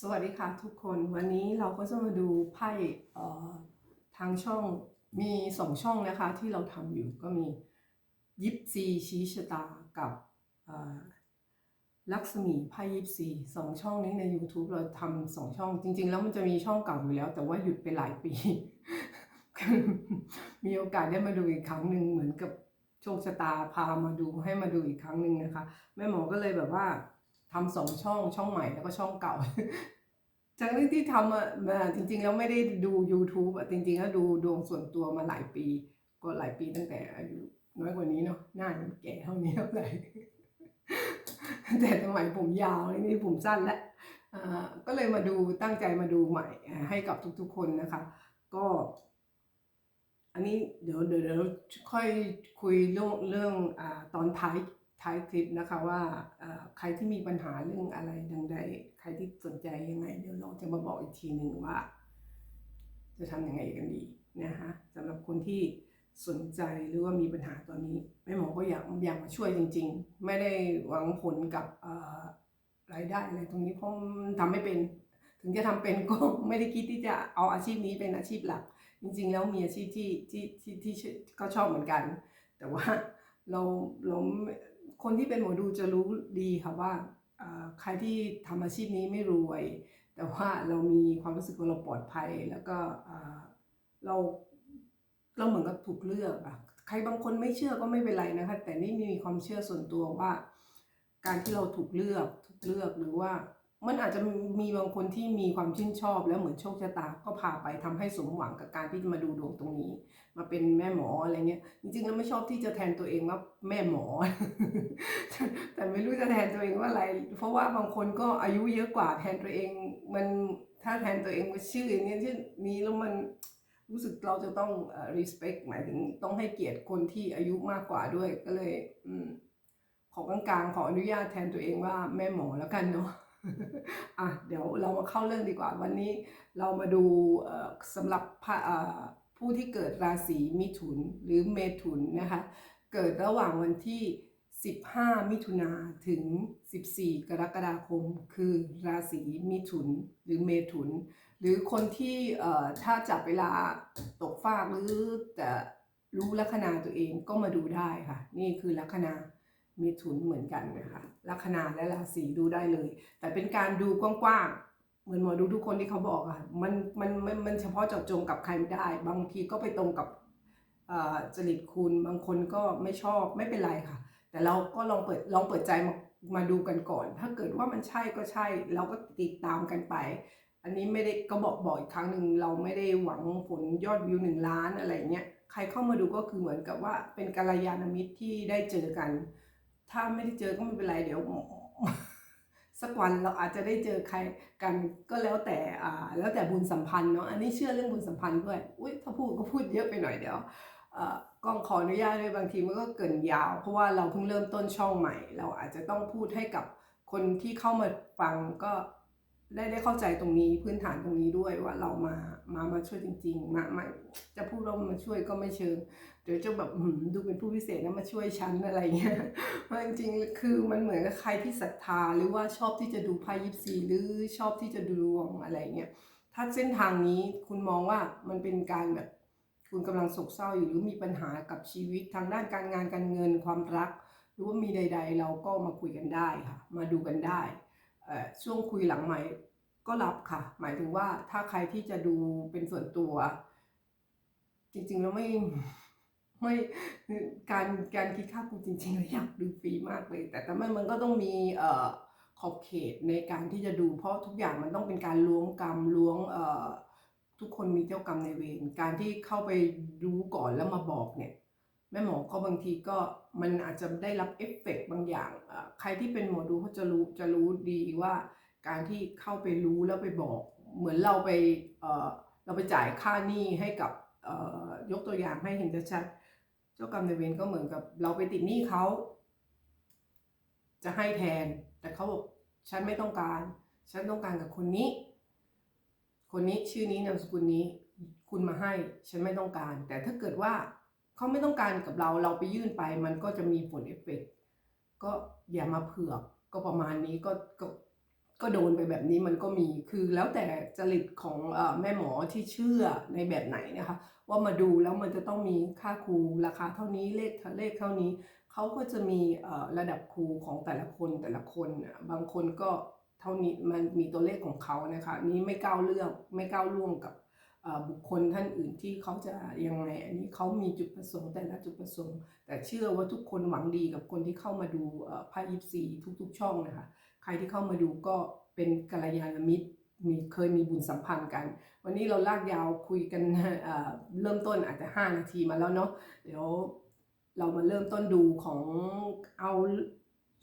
สวัสดีค่ะทุกคนวันนี้เราก็จะมาดูไพ่ทางช่องมีสองช่องนะคะที่เราทำอยู่ก็มียิปซีชี้ชะตากับลักษมีไพ่ยิปซีสองช่องนี้ใน YouTube เราทำสองช่อง จริง ๆ แล้วมันจะมีช่องเก่าอยู่แล้ว แต่ว่าหยุดไปหลายปี มีโอกาสได้มาดูอีกครั้งหนึ่งเหมือนกับโชคชะตาพามาดูให้มาดูอีกครั้งหนึ่งนะคะ แม่หมอก็เลยแบบว่า ทำสองช่องช่องใหม่แล้วก็ช่องเก่าจากที่ที่ทำอะมาจริง ๆ แล้วไม่ได้ดู YouTube อะจริงๆแล้วดูดวงส่วนตัวมาหลายปี ก็หลายปีตั้งแต่อายุน้อยกว่านี้เนาะหน้ามันแก่เท่านี้เท่าไหร่แต่สมัยผมยาวนี่ผมสั้นแล้วอ่าก็เลยมาดูตั้งใจมาดูใหม่ให้กับทุกๆคนนะคะ ก็ อันนี้เดี๋ยวเดี๋ยวค่อยคุยเรื่องเรื่องอ่าตอนท้าย ท้ายคลิปนะคะว่าใครที่มีปัญหาเรื่องอะไรดังใด ใครที่สนใจยังไง เดี๋ยวเราจะมาบอกอีกทีหนึ่งว่า จะทำยังไงกันดีนะคะสำหรับคนที่สนใจหรือว่ามีปัญหาตอนนี้แม่หมอก็อยากอยากมาช่วยจริง ๆ ไม่ได้หวังผลกับรายได้อะไรตรงนี้เพราะทำไม่เป็น ถึงจะทำเป็นก็ไม่ได้คิดที่จะเอาอาชีพนี้เป็นอาชีพหลัก จริง ๆ แล้วมีอาชีพที่ที่ที่ที่ที่ก็ชอบเหมือนกัน แต่ว่าเราเรา คนที่เป็นหมอดูจะรู้ดีค่ะว่าใครที่ทำอาชีพนี้ไม่รวย แต่ว่าเรามีความรู้สึกว่าเราปลอดภัย แล้วก็เอ่อเราเราเหมือนกับถูกเลือกอะใครบางคนไม่เชื่อก็ไม่เป็นไรนะคะ แต่นี่มีความเชื่อส่วนตัวว่า การที่เราถูกเลือกถูกเลือกหรือว่า มันอาจจะมีบางคนที่มีความชื่นชอบแล้วเหมือนโชคชะตาก็พาไปทำให้สมหวังกับการที่มาดูดวงตรงนี้ มาเป็นแม่หมออะไรเงี้ยจริงๆแล้วไม่ชอบที่จะแทนตัวเองว่าแม่หมอ แต่ไม่รู้จะแทนตัวเองว่าอะไร เพราะว่าบางคนก็อายุเยอะกว่าแทนตัวเองมันถ้าแทนตัวเองว่าชื่ออย่างเนี้ยชื่อนี้แล้วมันรู้สึกเราจะต้องเอ่อ respect หมายถึงต้องให้เกียรติคนที่อายุมากกว่าด้วยก็เลย อืมขอกลางๆขออนุญาตแทนตัวเองว่าแม่หมอแล้วกันเนาะ อะเดี๋ยวเรามาเข้าเรื่องดีกว่า วันนี้เรามาดูสำหรับผู้ที่เกิดราศีมิถุนหรือเมถุนนะคะ เกิดระหว่างวันที่ 15 มิถุนาถึง 14 กรกฎาคม คือราศีมิถุนหรือเมถุน หรือคนที่ถ้าจับเวลาตกฟากหรือจะรู้ลัคนาตัวเองก็มาดูได้ค่ะ นี่คือลัคนา มิถุนเหมือนกันนะคะลัคนาและราศีดูได้เลย แต่เป็นการดูกว้างๆ เหมือนหมอดูทุกคนที่เขาบอกอะมันมันมันมันเฉพาะเจาะจงกับใครไม่ได้ บางทีก็ไปตรงกับอ่อจริตคุณบางคนก็ไม่ชอบไม่เป็นไรค่ะ แต่เราก็ลองเปิดลองเปิดใจมามาดูกันก่อน ถ้าเกิดว่ามันใช่ก็ใช่ เราก็ติดตามกันไป อันนี้ไม่ได้ก็บอกบอกอีกครั้งหนึ่งเราไม่ได้หวังผลยอดวิวหนึ่งล้านอะไรเงี้ยใครเข้ามาดูก็คือเหมือนกับว่าเป็นกัลยาณมิตรที่ได้เจอกัน ถ้าไม่ได้เจอก็ไม่เป็นไรเดี๋ยวหมอสักวันเราอาจจะได้เจอใครกันก็แล้วแต่อ่าแล้วแต่บุญสัมพันธ์เนาะอันนี้เชื่อเรื่องบุญสัมพันธ์ด้วยอุ้ยถ้าพูดก็พูดเยอะไปหน่อยเดี๋ยวเอ่อก็ขออนุญาตด้วยบางทีมันก็เกินยาว เพราะว่าเราเพิ่งเริ่มต้นช่องใหม่ เราอาจจะต้องพูดให้กับคนที่เข้ามาฟังก็ ได้ได้เข้าใจตรงนี้พื้นฐานตรงนี้ด้วยว่าเรามามามาช่วยจริง ๆ มามาจะพูดว่ามาช่วยก็ไม่เชิงเดี๋ยวจะแบบดูเป็นผู้พิเศษนะมาช่วยฉันอะไรเงี้ยเพราจริงคือมันเหมือนกับใครที่ศรัทธาหรือว่าชอบที่จะดูไพ่ยิปซีหรือชอบที่จะดูดวงอะไรเงี้ยถ้าเส้นทางนี้คุณมองว่ามันเป็นการแบบคุณกำลังโศกเศร้าอยู่หรือมีปัญหากับชีวิตทางด้านการงานการเงินความรัก หรือว่ามีใด ๆ เราก็มาคุยกันได้ค่ะ มาดูกันได้ ช่วงคุยหลังใหม่ก็รับค่ะ หมายถึงว่าถ้าใครที่จะดูเป็นส่วนตัว จริงๆแล้วไม่ไม่การการคิดค่ากูจริงๆแล้วอยากดูฟรีมากเลย แต่แต่มันมันก็ต้องมีเอ่อขอบเขตในการที่จะดู เพราะทุกอย่างมันต้องเป็นการล้วงกรรมล้วงเอ่อทุกคนมีเจ้ากรรมในเวรการที่เข้าไปรู้ก่อนแล้วมาบอกเนี่ย แม่หมอก็บางทีก็ มันอาจจะได้รับเอฟเฟกต์บางอย่าง ใครที่เป็นหมอดูเขาจะรู้จะรู้ดีว่าการที่เข้าไปรู้แล้วไปบอก เหมือนเราไปเราไปจ่ายค่าหนี้ให้กับยกตัวอย่างให้เห็นชัดเจ้ากรรมนายเวรก็เหมือนกับเราไปติดหนี้เขาจะให้แทน แต่เขาบอกฉันไม่ต้องการ ฉันต้องการกับคนนี้ คนนี้ชื่อนี้นามสกุลนี้ คุณมาให้ ฉันไม่ต้องการ แต่ถ้าเกิดว่า เขาไม่ต้องการกับเราเราไปยื่นไป มันก็จะมีผลเอฟเฟกต์ก็อย่ามาเผือกก็ประมาณนี้ก็ก็ก็โดนไปแบบนี้มันก็มีคือแล้วแต่จริตของอแม่หมอที่เชื่อในแบบไหนนะคะ ว่ามาดูแล้วมันจะต้องมีค่าครูราคาเท่านี้เลขเลขเท่านี้เขาก็จะมีระดับครูของแต่ละคนแต่ละคนบางคนก็เท่านี้มันมีตัวเลขของเขานะคะนี้ไม่ก้าวเรื่องไม่ก้าวล่วงกับ บุคคลท่านอื่นที่เขาจะยังไงอันนี้เขามีจุดประสงค์แต่ละจุดประสงค์ แต่เชื่อว่าทุกคนหวังดีกับคนที่เข้ามาดูไพ่ยิปซีทุกๆ ช่องนะคะใครที่เข้ามาดูก็เป็นกัลยาณมิตรมีเคยมีบุญสัมพันธ์กัน วันนี้เราลากยาวคุยกันเอ่อเริ่มต้นอาจจะ 5 นาทีมาแล้วเนาะเดี๋ยวเรามาเริ่มต้นดูของเอา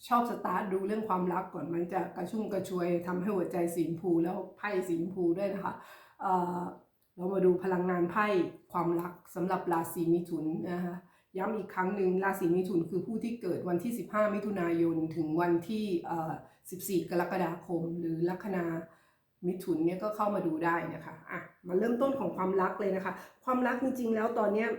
ชอบสตาร์ทดูเรื่องความรักก่อนมันจะกระชุ่มกระชวยทำให้หัวใจสีชมพูแล้วไพ่สีชมพูด้วยนะคะ เรามาดูพลังงานไพ่ความรักสำหรับราศีมิถุนนะคะย้ำอีกครั้งหนึ่งราศีมิถุนคือผู้ที่เกิดวันที่ 15 มิถุนายนถึงวันที่เอ่อ14 กรกฎาคม หรือลัคนามิถุนเนี่ยก็เข้ามาดูได้นะคะอะมาเริ่มต้นของความรักเลยนะคะ ความรักจริงๆ แล้วตอนเนี้ย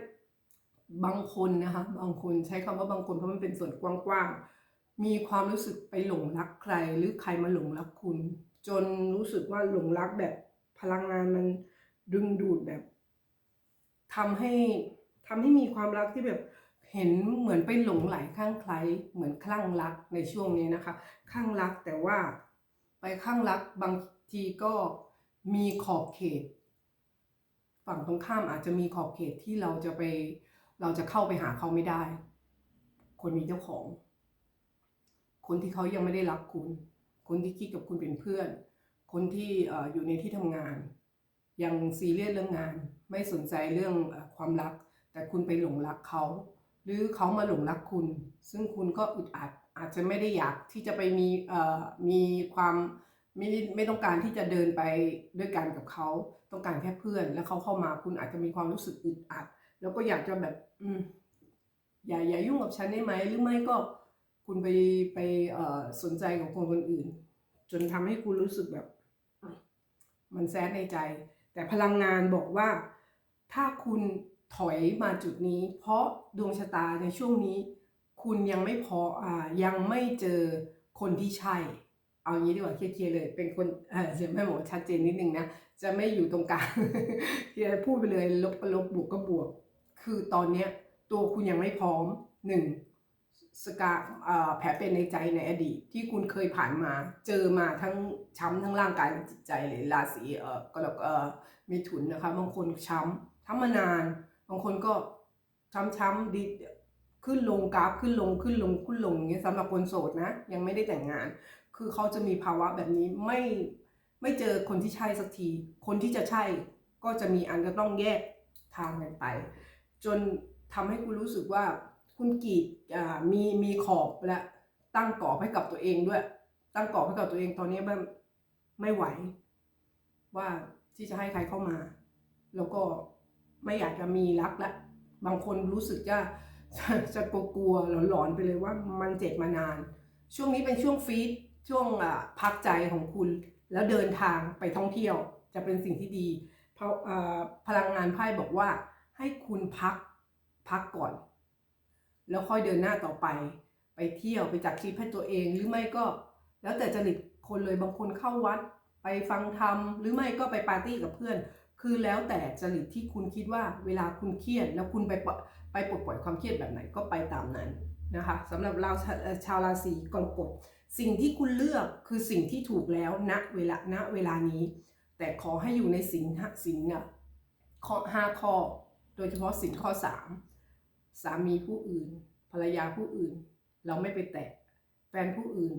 บางคนนะคะบางคนใช้คำว่าบางคนเพราะมันเป็นส่วนกว้างๆ มีความรู้สึกไปหลงรักใครหรือใครมาหลงรักคุณ จนรู้สึกว่าหลงรักแบบพลังงานมัน ดึงดูดแบบทำให้ทำให้มีความรักที่แบบเห็นเหมือนไปหลงไหลข้างใครเหมือนคลั่งรักในช่วงนี้นะคะคลั่งรักแต่ว่าไปข้างรักบางทีก็มีขอบเขต ฝั่งตรงข้ามอาจจะมีขอบเขตที่เราจะไป เราจะเข้าไปหาเขาไม่ได้ คนมีเจ้าของ คนที่เขายังไม่ได้รักคุณ คนที่คิดกับคุณเป็นเพื่อน คนที่เอ่ออยู่ในที่ทำงาน ยังซีเรียสเรื่องงาน ไม่สนใจเรื่องความรัก แต่คุณไปหลงรักเขา หรือเขามาหลงรักคุณ ซึ่งคุณก็อึดอัดอาจจะไม่ได้อยากที่จะไปมีเอ่อมีความไม่ไม่ต้องการที่จะเดินไปด้วยกันกับเขาต้องการแค่เพื่อน แล้วเขาเข้ามาคุณอาจจะมีความรู้สึกอึดอัด แล้วก็อยากจะแบบ อืมอย่าอย่ายุ่งกับฉันได้ไหมหรือไม่ก็คุณไปไปเอ่อสนใจกับคนคนอื่น จนทำให้คุณรู้สึกแบบ มันแซดในใจ แต่พลังงานบอกว่า ถ้าคุณถอยมาจุดนี้ เพราะดวงชะตาในช่วงนี้ คุณยังไม่พออ่ายังไม่เจอคนที่ใช่ เอางี้ดีกว่าเคลียร์เลย เป็นคนเออเสียงแม่หมอชัดเจนนิดนึงนะ จะไม่อยู่ตรงกลางเคลียร์พูดไปเลยลบก็ลบบวกก็บวก คือตอนเนี้ยตัวคุณยังไม่พร้อมหนึ่ง สกาอ่าแผลเป็นในใจในอดีตที่คุณเคยผ่านมา เจอมาทั้งช้ำทั้งร่างกายและจิตใจเลยราศีเออก็แล้วเออมีถุนนะคะ บางคนช้ำช้ำมานาน บางคนก็ช้ำช้ำดีขึ้นลงกราฟขึ้นลงขึ้นลงขึ้นลงอย่างเงี้ยสำหรับคนโสดนะ ยังไม่ได้แต่งงาน คือเขาจะมีภาวะแบบนี้ไม่ไม่เจอคนที่ใช่สักที คนที่จะใช่ก็จะมีอันจะต้องแยกทางกันไป จนทำให้คุณรู้สึกว่า คุณกีดมีมีขอบและตั้งกรอบให้กับตัวเองด้วย ตั้งกรอบให้กับตัวเองตอนนี้แบบไม่ไหว ว่าที่จะให้ใครเข้ามา แล้วก็ไม่อยากจะมีรักละบางคนรู้สึกจะจะจะกลัวๆหลอนๆไปเลยว่ามันเจ็บมานาน ช่วงนี้เป็นช่วงฟีดช่วงพักใจของคุณ แล้วเดินทางไปท่องเที่ยว จะเป็นสิ่งที่ดีเพราะพลังงานไพ่บอกว่าให้คุณพักพักก่อน แล้วค่อยเดินหน้าต่อไป ไปเที่ยวไปจัดทริปให้ตัวเองหรือไม่ก็ แล้วแต่จริตคนเลยบางคนเข้าวัด ไปฟังธรรมหรือไม่ก็ไปปาร์ตี้กับเพื่อน คือแล้วแต่จริตที่คุณคิดว่าเวลาคุณเครียด แล้วคุณไปไปปลดปล่อยความเครียดแบบไหนก็ไปตามนั้นนะคะสำหรับเราชาชาวราศีกรกฎสิ่งที่คุณเลือกคือสิ่งที่ถูกแล้วณเวลาณเวลานี้ แต่ขอให้อยู่ในสินห้าสินอะข้อห้าข้อ โดยเฉพาะสินข้อสาม สามีผู้อื่น ภรรยาผู้อื่น เราไม่ไปแตะ แฟนผู้อื่น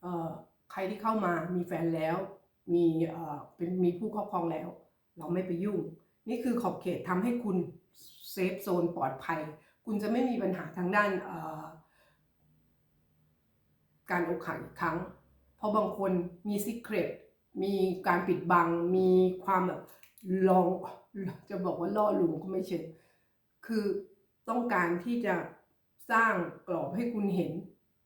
เอ่อใครที่เข้ามามีแฟนแล้ว มีเอ่อเป็นมีผู้ครอบครองแล้ว เราไม่ไปยุ่ง นี่คือขอบเขตทำให้คุณเซฟโซนปลอดภัย คุณจะไม่มีปัญหาทางด้านเอ่อการอกหักอีกครั้ง เพราะบางคนมีซิกเ e ตมีการปิดบัง มีความแบบลองจะบอกว่าล่อลวงก็ไม่เชิงคือ ต้องการที่จะสร้างกรอบให้คุณเห็น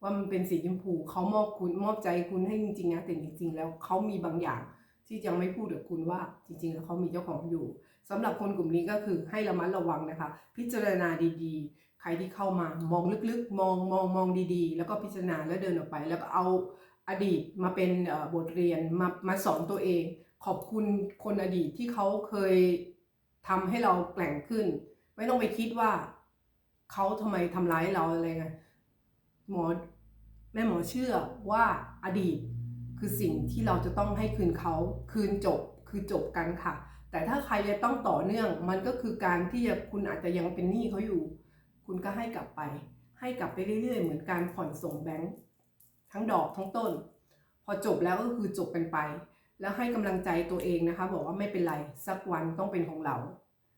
ว่ามันเป็นสีชมพูเขามอบคุณมอบใจคุณให้จริงๆนะแต่จริง ๆ แล้วเขามีบางอย่างที่ยังไม่พูดกับคุณว่าจริง ๆ แล้วเขามีเจ้าของอยู่สำหรับคนกลุ่มนี้ก็คือให้ระมัดระวังนะคะ พิจารณาดีๆ ใครที่เข้ามามองลึกๆ มองมองมองดีๆ แล้วก็พิจารณาแล้วเดินออกไป แล้วก็เอาอดีตมาเป็นบทเรียนมามาสอนตัวเอง ขอบคุณคนอดีตที่เขาเคยทำให้เราแกร่งขึ้น ไม่ต้องไปคิดว่า เขาทำไมทำร้ายเราอะไรไงหมอแม่หมอเชื่อว่าอดีตคือสิ่งที่เราจะต้องให้คืนเขาคืนจบคือจบกันค่ะ แต่ถ้าใครจะต้องต่อเนื่องมันก็คือการที่จะคุณอาจจะยังเป็นหนี้เขาอยู่ คุณก็ให้กลับไป ให้กลับไปเรื่อยๆ เหมือนการผ่อนส่งแบงค์ทั้งดอกทั้งต้น พอจบแล้วก็คือจบกันไป แล้วให้กำลังใจตัวเองนะคะ บอกว่าไม่เป็นไรสักวันต้องเป็นของเรา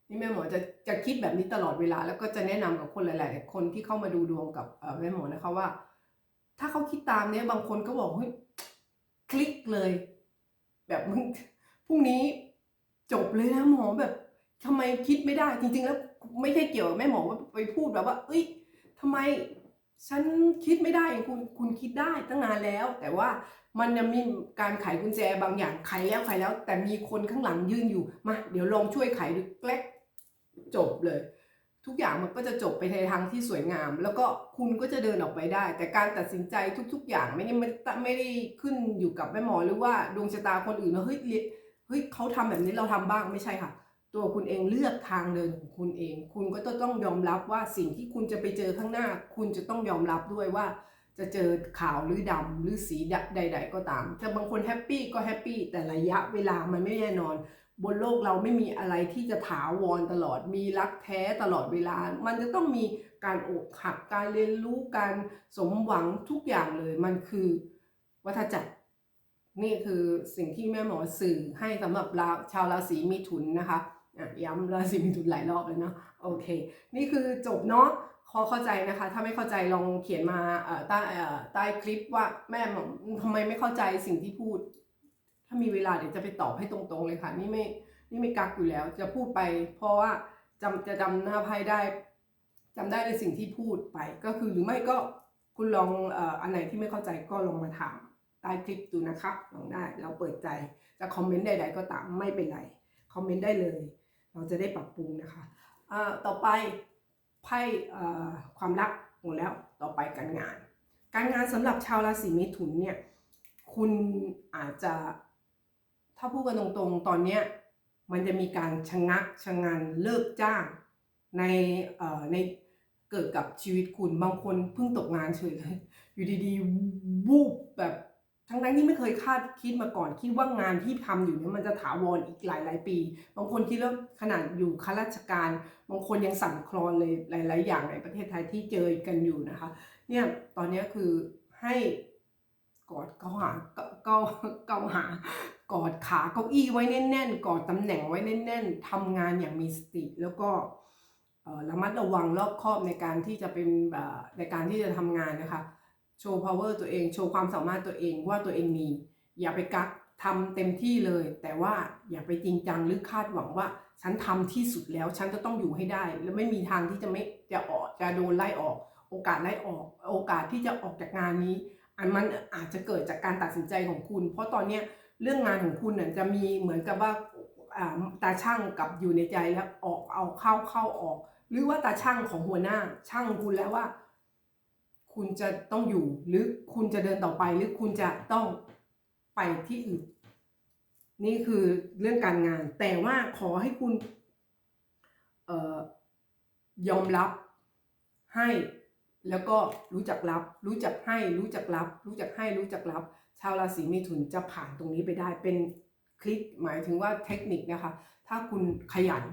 นี่แม่หมอจะจะคิดแบบนี้ตลอดเวลา แล้วก็จะแนะนำกับคนหลาย ๆ คนที่เข้ามาดูดวงกับแม่หมอนะคะว่า ถ้าเขาคิดตามเนี้ยบางคนก็บอกเฮ้ยคลิกเลย แบบมึงพรุ่งนี้จบเลยนะหมอแบบทำไมคิดไม่ได้ จริง ๆ แล้ว ไม่ใช่เกี่ยวกับแม่หมอว่าไปพูดแบบว่า เอ้ยทำไมฉันคิดไม่ได้คุณคุณคิดได้ตั้งนานแล้ว แต่ว่ามันจะมีการไขกุญแจบางอย่างไขแล้วไขแล้ว แต่มีคนข้างหลังยืนอยู่มาเดี๋ยวลองช่วยไขดูแกลก จบเลย ทุกอย่างมันก็จะจบไปในทางที่สวยงาม แล้วก็คุณก็จะเดินออกไปได้ แต่การตัดสินใจทุก ๆ อย่างไม่ได้ไม่ได้ขึ้นอยู่กับแม่หมอหรือว่าดวงชะตาคนอื่นว่าเฮ้ยเฮ้ยเขาทำแบบนี้เราทำบ้างไม่ใช่ค่ะ ตัวคุณเองเลือกทางเดินของคุณเอง คุณก็ต้องยอมรับว่าสิ่งที่คุณจะไปเจอข้างหน้า คุณจะต้องยอมรับด้วยว่าจะเจอขาวหรือดำหรือสีใดๆก็ตาม แต่บางคนแฮปปี้ก็แฮปปี้แต่ระยะเวลามันไม่แน่นอน บนโลกเราไม่มีอะไรที่จะถาวรตลอด มีรักแท้ตลอดเวลา มันจะต้องมีการอกหัก การเรียนรู้ การสมหวังทุกอย่างเลย มันคือวัฏจักร นี่คือสิ่งที่แม่หมอสื่อให้สำหรับราชาวราศีมิถุนนะคะอะย้ำราศีมิถุนหลายรอบแล้วเนาะ โอเค นี่คือจบเนาะพอเข้าใจนะคะ ถ้าไม่เข้าใจลองเขียนมาใต้ใต้คลิปว่าแม่หมอทำไมไม่เข้าใจสิ่งที่พูด ถ้ามีเวลาเดี๋ยวจะไปตอบให้ตรงๆเลยค่ะ นี่ไม่นี่ไม่กักอยู่แล้ว จะพูดไป เพราะว่าจำจะจำหน้าไพ่ได้จำได้ในสิ่งที่พูดไป ก็คือหรือไม่ก็คุณลองอ่ออันไหนที่ไม่เข้าใจก็ลองมาถามใต้คลิปดูนะคะลองได้เราเปิดใจจะคอมเมนต์ใดๆก็ตามไม่เป็นไรคอมเมนต์ได้เลย เราจะได้ปรับปรุงนะคะอ่าต่อไปไพ่เอ่อความรักหมดแล้วต่อไปการงาน การงานสำหรับชาวราศีเมถุนเนี่ยคุณอาจจะ ถ้าพูดกันตรงๆ ตอนเนี้ยมันจะมีการชะงักชะงันเลิกจ้างในเอ่อในเกิดกับชีวิตคุณบางคนเพิ่งตกงานเฉยเลยอยู่ดีๆวูบแบบทั้งๆที่ไม่เคยคาดคิดมาก่อน คิดว่างานที่ทำอยู่เนี่ยมันจะถาวรอีกหลาย ๆ ปี บางคนคิดว่าขนาดอยู่ข้าราชการ บางคนยังสั่นคลอนเลยหลาย ๆ อย่างในประเทศไทยที่เจอกันอยู่นะคะ เนี่ยตอนนี้คือให้กอดเกาหาเกาเกาเกาหา กอดขาเก้าอี้ไว้แน่นๆ กอดตำแหน่งไว้แน่น ๆทำงานอย่างมีสติแล้วก็ระมัดระวังรอบคอบในการที่จะเป็นในการที่จะทำงานนะคะ โชว์ power ตัวเอง โชว์ความสามารถตัวเองว่าตัวเองมี อย่าไปกักทำเต็มที่เลย แต่ว่าอย่าไปจริงจังหรือคาดหวังว่า ฉันทำที่สุดแล้ว ฉันจะต้องอยู่ให้ได้ แล้วไม่มีทางที่จะไม่จะออกจะโดนไล่ออก โอกาสไล่ออก โอกาสที่จะออกจากงานนี้ อันมันอาจจะเกิดจากการตัดสินใจของคุณ เพราะตอนเนี้ย เรื่องงานของคุณน่ะจะมีเหมือนกับว่าตาช่างกับอยู่ในใจแล้วออกเอาเข้าเข้าออก หรือว่าตาช่างของหัวหน้าช่างคุณแล้วว่า คุณจะต้องอยู่ หรือคุณจะเดินต่อไปหรือคุณจะต้องไปที่อื่น นี่คือเรื่องการงาน แต่ว่าขอให้คุณออยอมรับให้แล้วก็รู้จักรับ รู้จักให้ รู้จักรับ รู้จักให้ รู้จักรับ ชาวราศีเมถุนจะผ่านตรงนี้ไปได้เป็นคลิกหมายถึงว่าเทคนิคนะคะ ถ้าคุณขยัน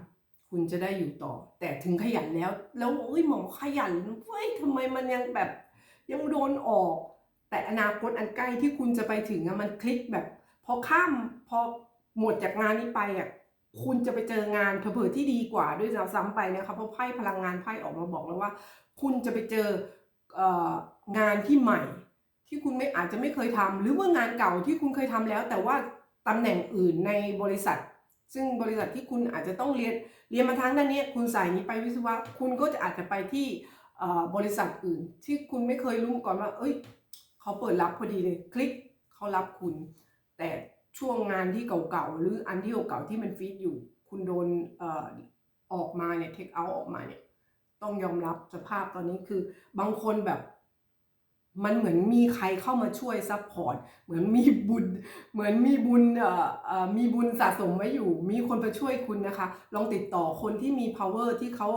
คุณจะได้อยู่ต่อ แต่ถึงขยันแล้ว แล้วเอ้ยหมอขยันเว้ยทำไมมันยังแบบยังโดนออก แต่อนาคตอันใกล้ที่คุณจะไปถึงอะมันคลิกแบบ พอข้ามพอหมดจากงานนี้ไปอะคุณจะไปเจองานเผลอๆที่ดีกว่าด้วยซ้ำไปนะคะเพราะไพ่พลังงานไพ่ออกมาบอกแล้วว่า คุณจะไปเจอเอองานที่ใหม่ ที่คุณไม่อาจจะไม่เคยทำหรือว่างานเก่าที่คุณเคยทำแล้ว แต่ว่าตำแหน่งอื่นในบริษัท ซึ่งบริษัทที่คุณอาจจะต้องเรียนเรียนมาทางด้านนี้ คุณสายนี้ไปวิศวะคุณก็จะอาจจะไปที่บริษัทอื่น ที่คุณไม่เคยรู้มาก่อนว่า เอ้ย เขาเปิดรับพอดีเลยคลิกเขารับคุณ แต่ช่วงงานที่เก่าๆหรืออันที่เก่าๆที่มันฟีดอยู่ คุณโดนออออกมาเนี่ยเทคเอาออกมาเนี่ยต้องยอมรับสภาพตอนนี้คือบางคนแบบ มันเหมือนมีใครเข้ามาช่วยซัพพอร์ต เหมือนมีบุญ เหมือนมีบุญเอ่อเอ่อมีบุญสะสมไว้อยู่ มีคนมาช่วยคุณนะคะ ลองติดต่อคนที่มี power ที่เขา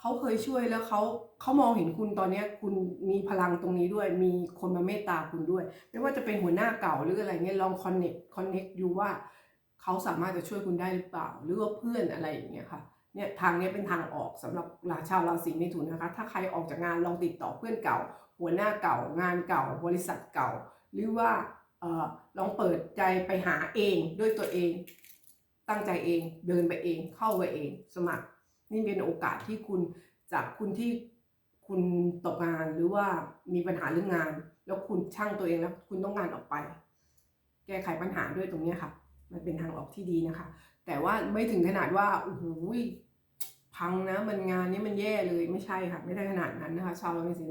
เขาเคยช่วยแล้วเขาเขามองเห็นคุณตอนนี้คุณมีพลังตรงนี้ด้วย มีคนมาเมตตาคุณด้วย ไม่ว่าจะเป็นหัวหน้าเก่าหรืออะไรเงี้ย ลอง connect connect ดูว่าเขาสามารถจะช่วยคุณได้หรือเปล่า หรือว่าเพื่อนอะไรอย่างเงี้ยค่ะเนี่ยทางเนี้ยเป็นทางออกสำหรับราชาวราศีเมถุนนะคะ ถ้าใครออกจากงานลองติดต่อเพื่อนเก่า หัวหน้าเก่างานเก่าบริษัทเก่า หรือว่าออลองเปิดใจไปหาเองด้วยตัวเอง ตั้งใจเองเดินไปเองเข้าไปเอง สมัคร นี่เป็นโอกาสที่คุณจากคุณที่คุณตกงานหรือว่ามีปัญหาเรื่องงาน แล้วคุณช่างตัวเองแล้วคุณต้องงานออกไป แก้ไขปัญหาด้วยตรงนี้ค่ะ มันเป็นทางออกที่ดีนะคะ แต่ว่าไม่ถึงขนาดว่าโอ้โห พังนะมันงานนี้มันแย่เลยไม่ใช่ค่ะ ไม่ได้ขนาดนั้นนะคะ ชาวราศี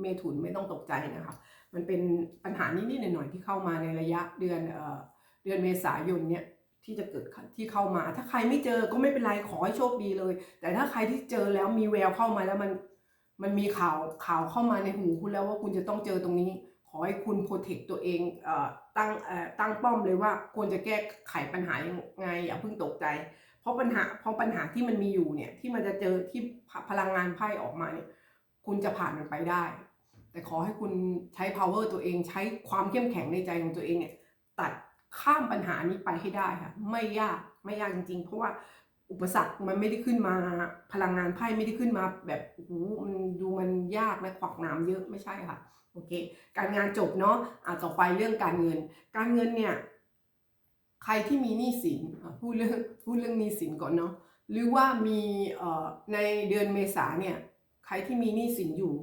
เมถุนไม่ต้องตกใจนะคะ มันเป็นปัญหานิดๆหน่อยๆที่เข้ามาในระยะเดือนเอ่อเดือนเมษายนเนี่ยที่จะเกิดที่เข้ามา ถ้าใครไม่เจอก็ไม่เป็นไรขอให้โชคดีเลย แต่ถ้าใครที่เจอแล้วมีแววเข้ามาแล้วมันมันมีข่าวข่าวเข้ามาในหูคุณแล้วว่าคุณจะต้องเจอตรงนี้ ขอให้คุณโปรเทคตัวเองเอ่อตั้งเอ่อตั้งป้อมเลยว่าควรจะแก้ไขปัญหายังไงอย่าเพิ่งตกใจ ราะปัญหาเพราะปัญหาที่มันมีอยู่เนี่ยที่มันจะเจอที่พลังงานไพ่ออกมาเนี่ยคุณจะผ่านมันไปได้ แต่ขอให้คุณใช้ power ตัวเองใช้ความเข้มแข็งในใจของตัวเองเนี่ยตัดข้ามปัญหานี้ไปให้ได้ค่ะ ไม่ยากไม่ยากจริงๆ เพราะว่าอุปสรรคมันไม่ได้ขึ้นมาพลังงานไพ่ไม่ได้ขึ้นมาแบบโอ้โหมันดูมันยากนะขวากน้ำเยอะไม่ใช่ค่ะโอเค การงานจบเนาะอะต่อไปเรื่องการเงิน การเงินเนี่ย ใครที่มีหนี้สินพูดเรื่องพูดเรื่องหนี้สินก่อนเนาะหรือว่ามีในเดือนเมษาเนี่ยใครที่มีหนี้สินอยู่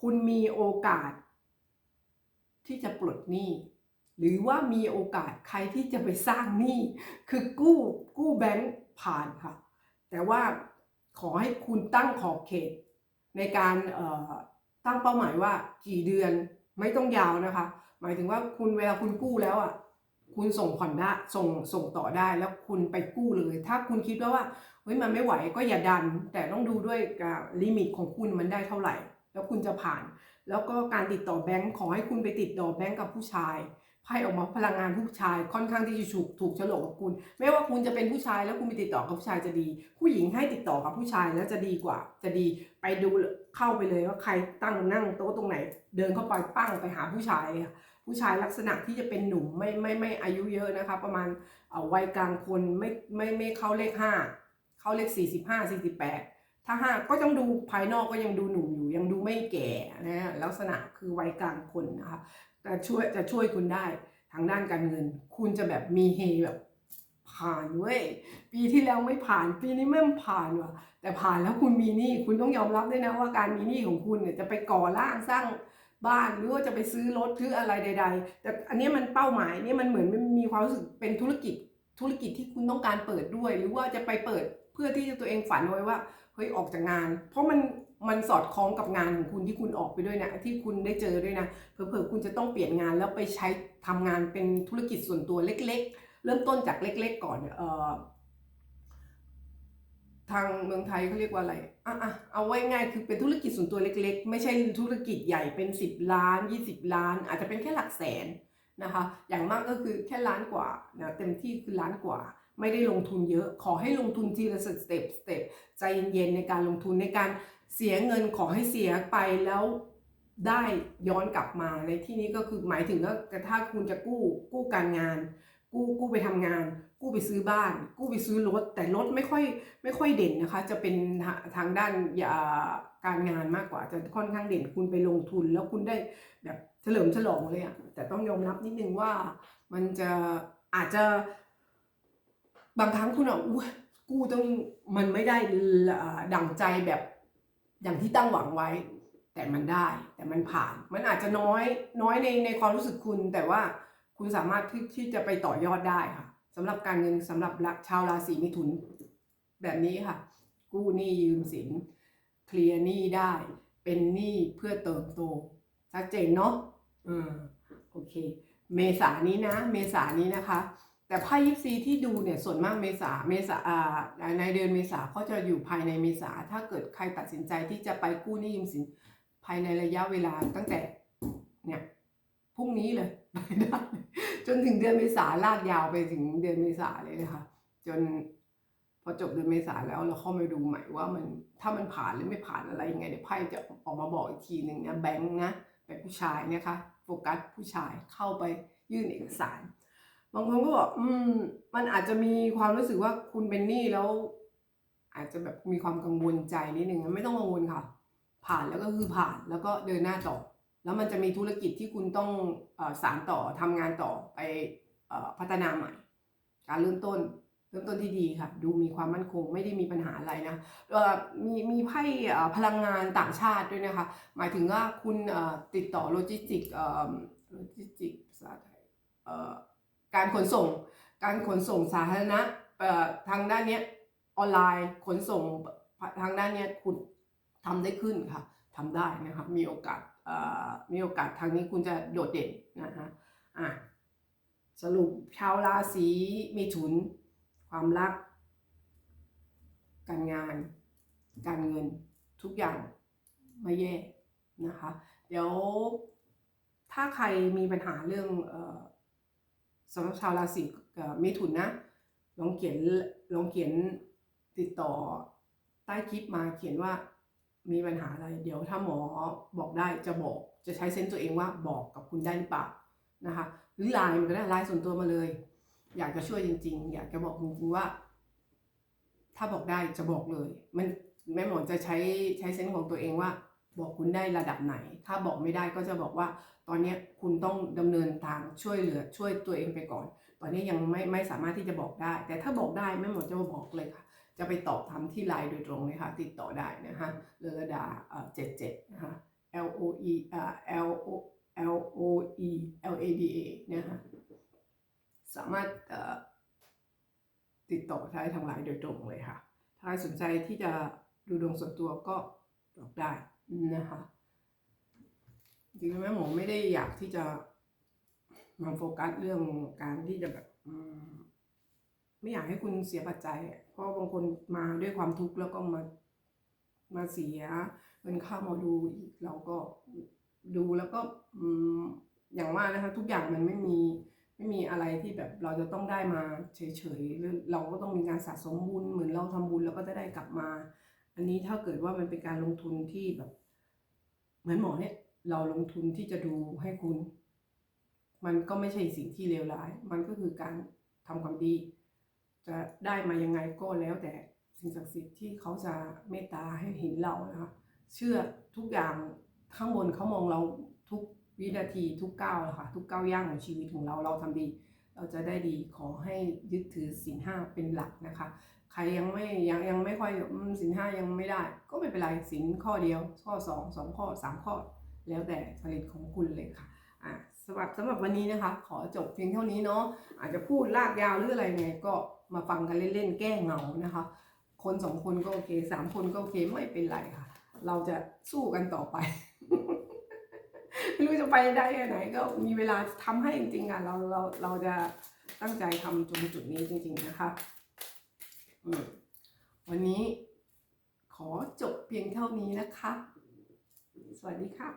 คุณมีโอกาส ที่จะปลดหนี้หรือว่ามีโอกาสใครที่จะไปสร้างหนี้คือกู้กู้แบงค์ผ่านค่ะ แต่ว่าขอให้คุณตั้งขอบเขต ในการตั้งเป้าหมายว่ากี่เดือนไม่ต้องยาวนะคะ หมายถึงว่าคุณเวลาคุณกู้แล้วอะ คุณส่งผ่อนได้ส่งส่งต่อได้แล้วคุณไปกู้เลย ถ้าคุณคิดว่าว่าเฮ้ยมันไม่ไหวก็อย่าดัน แต่ต้องดูด้วยลิมิตของคุณมันได้เท่าไหร่ แล้วคุณจะผ่าน แล้วก็การติดต่อแบงค์ขอให้คุณไปติดต่อแบงค์กับผู้ชายไพ่ออกมาพลังงานผู้ชายค่อนข้างที่จะถูกถูกฉลกกับคุณ ไม่ว่าคุณจะเป็นผู้ชายแล้วคุณไปติดต่อกับผู้ชายจะดี ผู้หญิงให้ติดต่อกับผู้ชายแล้วจะดีกว่า จะดีไปดูเข้าไปเลยว่าใครตั้งนั่งโต๊ะตรงไหน เดินเข้าไปปั้งไปหาผู้ชายเลยค่ะ ผู้ชายลักษณะที่จะเป็นหนุ่มไม่ไม่ไม่อายุเยอะนะคะ ประมาณวัยกลางคนไม่ไม่ไม่เข้าเลขห้าเข้าเลขสี่สิบห้าสี่สิบแปดถ้าห้าก็ต้องดูภายนอกก็ยังดูหนุ่มอยู่ยังดูไม่แก่นะลักษณะคือวัยกลางคนนะคะแต่ช่วยจะช่วยคุณได้ทางด้านการเงิน คุณจะแบบมีเฮแบบผ่านเว้ยปีที่แล้วไม่ผ่านปีนี้ไม่ผ่านว่ะแต่ผ่านแล้วคุณมีหนี้คุณต้องยอมรับด้วยนะว่าการมีหนี้ของคุณเนี่ยจะไปก่อร่างสร้าง บ้านหรือว่าจะไปซื้อรถหรืออะไรใด ๆ แต่อันนี้มันเป้าหมายนี่มันเหมือนมันมีความรู้สึกเป็นธุรกิจธุรกิจที่คุณต้องการเปิดด้วย หรือว่าจะไปเปิดเพื่อที่จะตัวเองฝันไว้ว่าเฮ้ยออกจากงาน เพราะมันมันสอดคล้องกับงานของคุณที่คุณออกไปด้วยนะที่คุณได้เจอด้วยนะเผลอๆคุณจะต้องเปลี่ยนงานแล้วไปใช้ทำงานเป็นธุรกิจส่วนตัวเล็ก ๆ เริ่มต้นจากเล็ก ๆ ก่อนเอ่อ ทางเมืองไทยเขาเรียกว่าอะไร อะอะเอาไว้ง่ายคือเป็นธุรกิจส่วนตัวเล็ก ๆ ไม่ใช่ธุรกิจใหญ่เป็น 10 ล้าน 20 ล้าน อาจจะเป็นแค่หลักแสนนะคะ อย่างมากก็คือแค่ล้านกว่านะเต็มที่คือล้านกว่า ไม่ได้ลงทุนเยอะ ขอให้ลงทุนทีละสเต็ปสเต็ปใจเย็นๆในการลงทุนในการเสียเงินขอให้เสียไปแล้วได้ย้อนกลับมาในที่นี้ก็คือหมายถึงว่าถ้าคุณจะกู้กู้การงาน กู้กู้ไปทำงาน กู้ไปซื้อบ้าน กู้ไปซื้อรถ แต่รถไม่ค่อยไม่ค่อยเด่นนะคะ จะเป็นทางด้านการงานมากกว่า จะค่อนข้างเด่นคุณไปลงทุน แล้วคุณได้แบบเฉลิมฉลองเลยอะแต่ต้องยอมรับนิดนึงว่ามันจะอาจจะบางครั้งคุณอะกู้ต้องมันไม่ได้ดั่งใจแบบอย่างที่ตั้งหวังไว้ แต่มันได้แต่มันผ่าน มันอาจจะน้อยน้อยในในความรู้สึกคุณ แต่ว่าคุณสามารถที่ที่จะไปต่อยอดได้ค่ะ สำหรับการเงินสำหรับชาวราศีมิถุน แบบนี้ค่ะ กู้หนี้ยืมสินเคลียร์หนี้ได้ เป็นหนี้เพื่อเติบโตชัดเจนเนาะอืมโอเค เมษานี้นะ เมษานี้นะคะ แต่ไพ่ยิปซีที่ดูเนี่ยส่วนมากเมษาเมษาอ่าในเดือนเมษาเขาจะอยู่ภายในเมษาถ้าเกิดใครตัดสินใจที่จะไปกู้หนี้ยืมสินภายในระยะเวลาตั้งแต่เนี่ยพรุ่งนี้เลย ไปได้ จนถึงเดือนเมษาลากยาวไปถึงเดือนเมษาเลยนะคะ จนพอจบเดือนเมษาแล้วเราเข้ามาดูใหม่ว่ามันถ้ามันผ่านหรือไม่ผ่านอะไรยังไงเดี๋ยวไพ่จะออกมาบอกอีกทีหนึ่งนะแบงค์นะเป็นผู้ชายนะคะโฟกัสผู้ชายเข้าไปยื่นเอกสาร บางคนก็บอกอืมมันอาจจะมีความรู้สึกว่าคุณเป็นหนี้แล้ว อาจจะแบบมีความกังวลใจนิดนึงไม่ต้องกังวลค่ะ ผ่านแล้วก็คือผ่านแล้วก็เดินหน้าต่อ แล้วมันจะมีธุรกิจที่คุณต้องอสานต่อทำงานต่อไปอพัฒนาใหม่ การเริ่มต้นเริ่มต้นที่ดีค่ะ ดูมีความมั่นคงไม่ได้มีปัญหาอะไรนะมีมีไพ่พลังงานต่างชาติด้วยนะคะ หมายถึงว่าคุณติดต่อโลจิสติกโลจิสติกภาษาไทยการขนส่ง การขนส่งสาธารณะทางด้านนี้ออนไลน์ขนส่งทางด้านนี้คุณทำได้ขึ้นค่ะทำได้นะคะมีโอกาส มีโอกาสทางนี้คุณจะโดดเด่นนะคะอะสรุปชาวราศีมีถุน ความรัก การงาน การเงินทุกอย่างไม่แย่นะคะ เดี๋ยวถ้าใครมีปัญหาเรื่องออสำหรับชาวราศีเอ่อเมถุนนะลองเขียนลองเขียนติดต่อใต้คลิปมาเขียนว่า มีปัญหาอะไร เดี๋ยวถ้าหมอบอกได้จะบอกจะใช้เซนส์ตัวเองว่าบอกกับคุณได้หรือเปล่านะคะหรือไลน์มันก็ได้ไลน์ส่วนตัวมาเลย อยากจะช่วยจริง ๆ อยากจะบอกจริงๆว่า ถ้าบอกได้จะบอกเลย มันแม่หมอจะใช้ใช้เซนส์ของตัวเองว่า บอกคุณได้ระดับไหน ถ้าบอกไม่ได้ก็จะบอกว่า ตอนนี้คุณต้องดำเนินทางช่วยเหลือช่วยตัวเองไปก่อน ตอนนี้ยังไม่ไม่สามารถที่จะบอกได้ แต่ถ้าบอกได้แม่หมอจะบอกเลยค่ะ จะไปตอบทำที่ไลน์โดยตรงเลยค่ะ ติดต่อได้นะคะเลอระดาเจ็ดเจ็ดนะคะ L O E อ่า L O L O E L A D A นะคะสามารถเอ่อติดต่อได้ทางไลน์โดยตรงเลยค่ะ ถ้าใครสนใจที่จะดูดวงส่วนตัวก็บอกได้นะคะจริงๆแม่หมอไม่ได้อยากที่จะมาโฟกัสเรื่องการที่จะแบบ ไม่อยากให้คุณเสียปัจจัย เพราะบางคนมาด้วยความทุกข์แล้วก็มามาเสียเงินค่าหมอดูอีกเราก็ดูแล้วก็อย่างว่านะคะทุกอย่างมันไม่มีไม่มีอะไรที่แบบเราจะต้องได้มาเฉยๆเราก็ต้องมีการสะสมบุญเหมือนเราทำบุญเราก็จะได้กลับมา อันนี้ถ้าเกิดว่ามันเป็นการลงทุนที่แบบ เหมือนหมอเนี่ยเราลงทุนที่จะดูให้คุณ มันก็ไม่ใช่สิ่งที่เลวร้าย มันก็คือการทำความดี จะได้มายังไงก็แล้วแต่สิ่งศักดิ์สิทธิ์ที่เขาจะเมตตาให้เห็นเรานะคะเชื่อทุกอย่างข้างบนเขามองเราทุกวินาทีทุกก้าวนะคะทุกก้าวย่างของชีวิตของเราเราทำดี เราจะได้ดีขอให้ยึดถือศีลห้าเป็นหลักนะคะ ใครยังไม่ยังยังไม่ค่อยอืมศีลห้ายังไม่ได้ ก็ไม่เป็นไรศีลข้อเดียว ข้อสองสองข้อสามข้อ แล้วแต่ผลิตของคุณเลยค่ะอะสำหรับสำหรับวันนี้นะคะ ขอจบเพียงเท่านี้เนาะอาจจะพูดลากยาวหรืออะไรไงก็ มาฟังกันเล่นๆ แก้เหงานะคะ คนสองคนก็โอเคสามคนก็โอเคไม่เป็นไรค่ะ เราจะสู้กันต่อไปไม่รู้จะไปได้แค่ไหนก็มีเวลาทำให้จริงๆอะเราเราเราจะตั้งใจทำตรงจุดนี้จริง ๆนะคะวันนี้ขอจบเพียงเท่านี้นะคะ สวัสดีค่ะ